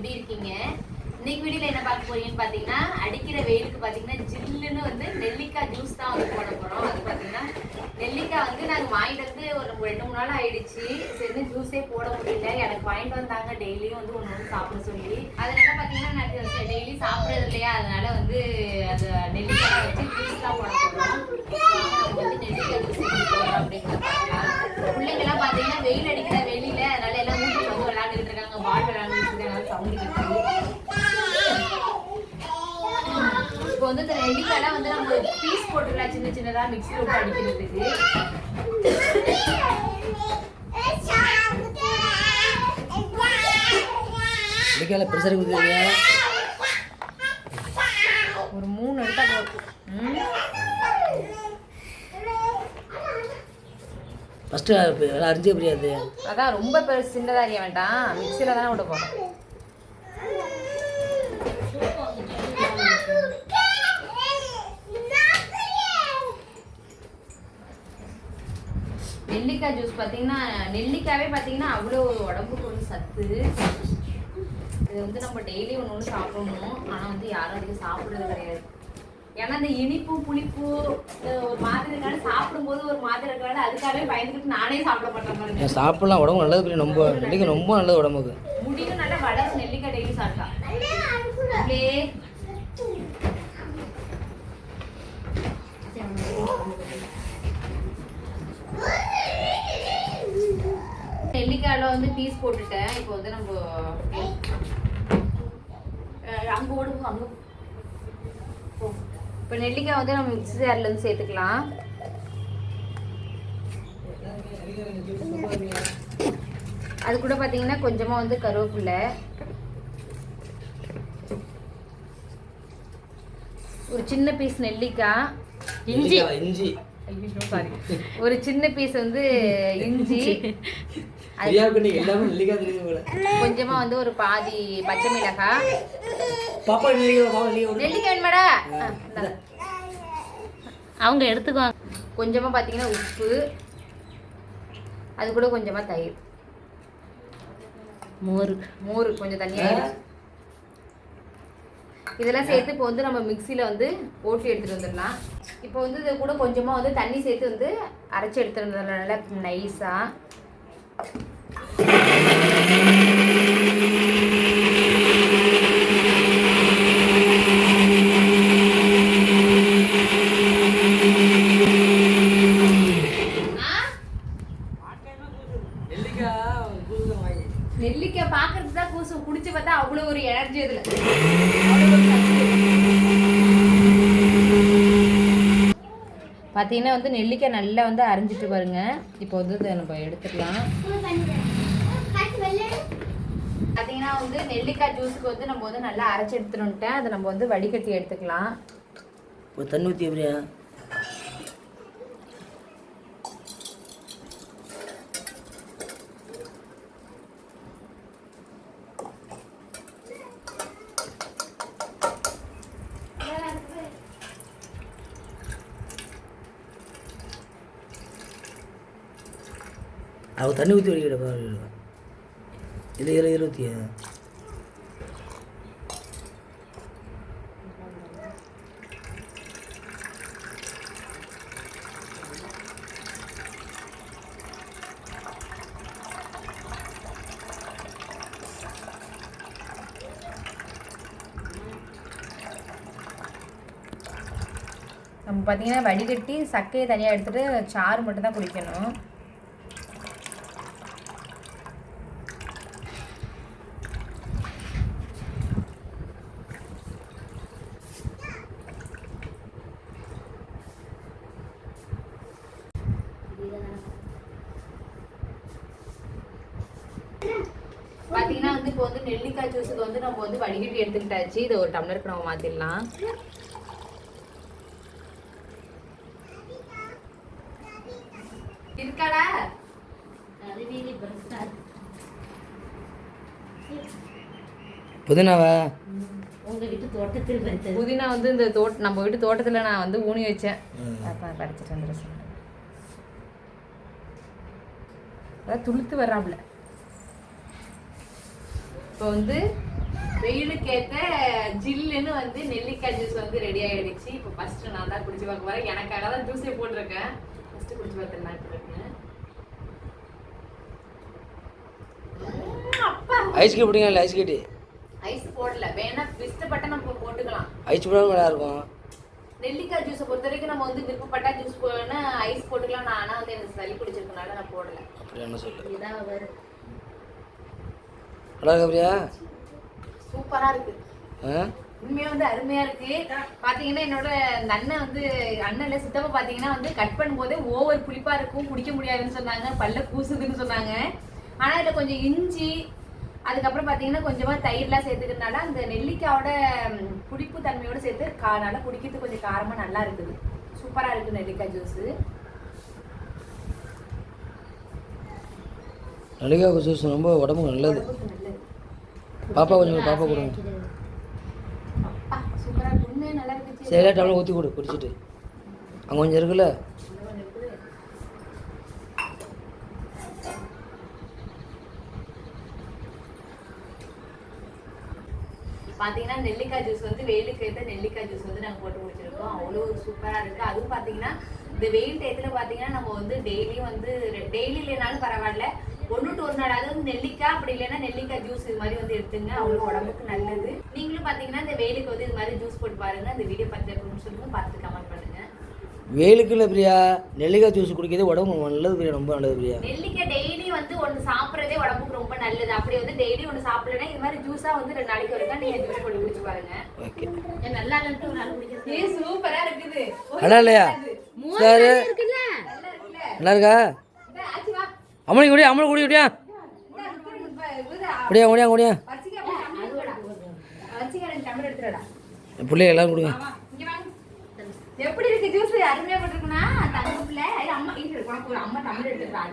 எப்படி இருக்கீங்க? இன்னைக்கு வீடியோல என்ன பார்க்க போறீங்கன்னு பாத்தீங்கன்னா அடிக்கிற வெயிலுக்கு பாத்தீங்கன்னா ஜில்லுன்னு வந்து நெல்லிக்காய் ஜூஸ் தான் வந்து போட போறோம். அது பாத்தீங்கன்னா நெல்லிக்காய் வந்து நாங்க வாங்கிட்டு வந்து ஒரு ரெண்டு மூணு நாள் ஆயிடுச்சு. சரி ஜூஸே போட முடியல. எனக்கு வாங்கிட்டு வந்தாங்க. டெய்லியும் வந்து ஒன்று ஒன்று சாப்பிட சொல்லி. அதனால பாத்தீங்கன்னா நான் டெய்லி சாப்பிடுறது இல்லையா? அதனால வந்து அது நெல்லிக்காய் வச்சு ஜூஸ் தான் போட போறோம். வந்து நெல்லிக்காய் ஜூஸ் எப்படி வந்து இந்த நெல்லிக்காய்லாம் வந்து நம்ம பீஸ் போட்டுக்கலாம் சின்ன சின்னதா மிக்ஸி போட்டு அடிக்கிறதுக்கு இடிக்கால ப்ரெஷர் கொடுக்குறீங்க ஒரு மூணு எடுத்தா போதும். ஃபஸ்ட்டு அரிஞ்சே புரியாது. அதான் ரொம்ப பெருசு சின்னதா அறிய வேண்டாம். மிக்ஸில தானே விட போறோம். நெல்லிக்காய் ஜூஸ் பார்த்தீங்கன்னா நெல்லிக்காவே பார்த்தீங்கன்னா அவ்வளோ உடம்புக்கு ஒரு சத்து. இது வந்து நம்ம டெய்லி ஒன்று ஒன்று சாப்பிடணும். ஆனால் வந்து யாரும் அதிகம் சாப்பிடுறது கிடையாது. ஏன்னா இந்த இனிப்பு புளிப்பு ஒரு மாதிரி இருக்காது சாப்பிடும்போது ஒரு மாதிரி இருக்காது அதுக்காகவே பயந்துக்கிட்டு நானே சாப்பிட மாட்டேன் சாப்பிடலாம். உடம்பு நல்லது ரொம்ப நெல்லிக்காய் ரொம்ப நல்லது உடம்புக்கு. முடியும் நல்லா வளரும் நெல்லிக்காய் டெய்லி சாப்பிட்டா அப்படியே நெல்லிக்காயில வந்து பீஸ் போட்டுட்டேன் இப்போ வந்து நம்ம அங்க ஓடுவோம் அங்க. இப்போ நெல்லிக்காய் வந்து நம்ம மிக்ஸி ஜார்ல இருந்து சேர்த்துக்கலாம். அது கூட பார்த்தீங்கன்னா கொஞ்சமா வந்து கருவேப்பிலை. ஒரு சின்ன பீஸ் நெல்லிக்காய். இஞ்சி. இஞ்சி சாரி ஒரு சின்ன பீஸ் வந்து இஞ்சி. கொஞ்சமா வந்து ஒரு பாதி பச்சை மிளகாய். பாப்பா நெல்லிக்காய் வேணுமாடா. அவங்க எடுத்துக்குவாங்க. கொஞ்சமா பார்த்தீங்கன்னா உப்பு அது கூட கொஞ்சமா தயிர். மோர். மோர் கொஞ்சம் தண்ணியாக இதெல்லாம் சேர்த்து இப்போ வந்து நம்ம மிக்சியில் வந்து போட்டு எடுத்துகிட்டு வந்துடலாம். இப்போ வந்து இது கூட கொஞ்சமாக வந்து தண்ணி சேர்த்து வந்து அரைச்சி எடுத்துட்டு வந்துடலாம். நல்லா நைஸாக நெல்லிக்காய் பார்க்கறதுக்கு தான் கூசம் குடிச்சு பார்த்தா அவ்வளோ ஒரு எனர்ஜி இதில் பார்த்தீங்கன்னா வந்து நெல்லிக்காய் நல்லா வந்து அரைஞ்சிட்டு பாருங்க. இப்போ வந்து இதை நம்ம எடுத்துக்கலாம். பார்த்தீங்கன்னா வந்து நெல்லிக்காய் ஜூஸுக்கு வந்து நம்ம வந்து நல்லா அரைச்சி எடுத்துட்டு வந்துட்டேன் அதை நம்ம வந்து வடிகட்டி எடுத்துக்கலாம். ஒரு தண்ணி ஊற்றி எப்படியா? அவங்க தண்ணி ஊற்றி வடிக்கிட பாரு. இல்லை இதில் நம்ம பார்த்தீங்கன்னா வடிகட்டி சக்கையை தனியாக எடுத்துகிட்டு சாறு மட்டும் தான் குடிக்கணும் பார்த்தீங்கன்னா வந்து இப்போ வந்து நெல்லிக்காய் ஜூஸுக்கு வந்து நம்ம வந்து வடிகட்டி எடுத்துக்கிட்டாச்சு. இதை ஒரு டம்ளருக்கு நம்ம மாற்றிடலாம் இருக்காடா? புதினாவா? உங்க வீட்டு தோட்டத்தில் பறித்தது புதினா வந்து இந்த தோட்ட நம்ம வீட்டு தோட்டத்தில் நான் வந்து ஊனி வச்சேன். அப்போ பறிச்சிட்டு வந்துட சொன்னேன் அதான் துளுத்து வர்றாப்புல. இப்போ வந்து வெயிலுக்கு ஏத்த ஜில்லுன்னு வந்து நெல்லிக்காய் ஜூஸ் வந்து ரெடி ஆயிடுச்சு. இப்போ ஃபர்ஸ்ட் நான் தான் குடிச்சு பார்க்க போறேன். எனக்காக தான் ஜூஸே போட்டிருக்கேன். ஃபர்ஸ்ட் குடிச்சு பார்த்துலாம் இருக்கேன். அப்பா. ஐஸ் கட்டி பிடிங்க இல்லை ஐஸ் கட்டி ஐஸ் போடல. வேணா இஷ்டப்பட்ட நம்ம போட்டுக்கலாம். ஐஸ் போடாமல் நல்லா இருக்கும் நெல்லிக்காய் ஜூஸை பொறுத்த வரைக்கும் நம்ம வந்து விருப்பப்பட்டா ஜூஸ் போடணும்னா ஐஸ் போட்டுக்கலாம். நான் ஆனா வந்து எனக்கு சளி பிடிச்சிருக்கனால நான் போடல. அப்படி என்ன சொல்லு இதான் வரும் நல்லா இருக்கா பிரியா சூப்பரா இருக்கு. ஆ? உண்மையா வந்து அருமையா இருக்கு. பாத்தீங்கன்னா என்னோட இந்த அண்ணன் வந்து அண்ணன்ல சித்தப்பா பாத்தீங்கன்னா வந்து கட் பண்ணும்போதே ஓவர் புளிப்பா இருக்கும் குடிக்க முடியாதுன்னு சொன்னாங்க. பல்ல கூசுதுன்னு சொன்னாங்க. ஆனா இதுல கொஞ்சம் இஞ்சி அதுக்கப்புறம் பாத்தீங்கன்னா கொஞ்சமா தயிர்லாம் சேர்த்துக்கிறதுனால அந்த நெல்லிக்காயோட புளிப்பு தன்மையோட சேர்த்து கா நல்லா குடிக்கிறதுக்கு கொஞ்சம் காரமா நல்லா இருக்குது. சூப்பரா இருக்கு நெல்லிக்காய் ஜூஸ் நெல்லிக்காய் ஜூஸ் ரொம்ப உடம்புக்கு நல்லது. பாப்பா கொஞ்சம் பாப்பா கொடுங்க சரியா டவுன் ஊற்றி கொடு குடிச்சிட்டு. அங்கே கொஞ்சம் இருக்குல்ல? பாத்தீங்கன்னா நெல்லிக்காய் ஜூஸ் வந்து வெயிலுக்கு ஏற்ற நெல்லிக்காய் ஜூஸ் வந்து நாங்க போட்டு குடிச்சிருக்கோம். அவ்வளோ சூப்பரா இருக்கு. அதுவும் பாத்தீங்கன்னா இந்த வெயில் டயத்துல பாத்தீங்கன்னா நம்ம வந்து டெய்லியும் வந்து டெய்லி இல்லைனாலும் பரவாயில்ல. ஒன்று டு ஒரு நாள் அதாவது நெல்லிக்காய் அப்படி இல்லைன்னா நெல்லிக்காய் ஜூஸ் இது மாதிரி வந்து எடுத்துங்க. அவ்வளோ உடம்புக்கு நல்லது. நீங்களும் பாத்தீங்கன்னா இந்த வெயிலுக்கு வந்து இது மாதிரி ஜூஸ் போட்டு பாருங்க. இந்த வீடியோ பார்த்து எப்படி சொல்லுங்க. பார்த்து கமெண்ட் பண்ணுங்க. வெயிலுக்கு இல்லை பிரியா நெல்லிக்காய் ஜூஸ் குடிக்கிறது உடம்புக்கு நல்லது பிரியா ரொம்ப நல்லது பிரியா. நெல்லிக்காய் டெய்லி வந்து ஒன்று சாப்பிட்றதே உடம்புக்கு ரொம்ப நல்லது. அப்படி வந்து டெய்லி ஒன்று சாப்பிடலன்னா இது மாதிரி ஜூஸா வந்து ரெண்டு நாளைக்கு ஒருக்கா நீங்க ஜூஸ் போட்டு குடிச்சு பாருங்க. ஓகே நல்லா இல்லைன்ட்டு ஒரு நாள் குடிக்கிறது ஏய் சூப்பரா இருக்குது. நல்லா இல்லையா? சார். நல்லா இருக்கா? வா அம்மனி குடியா அம்மனி குடி குடியா. குடியா குடியா குடியா. பிள்ளைய எல்லாரும் கொடுங்க. எப்படி இருக்கு? ஜூஸ் அருமையா போட்டுருக்குன்னா தங்க பிள்ளை. அம்மா இங்க அம்மா தமிழ் எடுத்துக்கிறா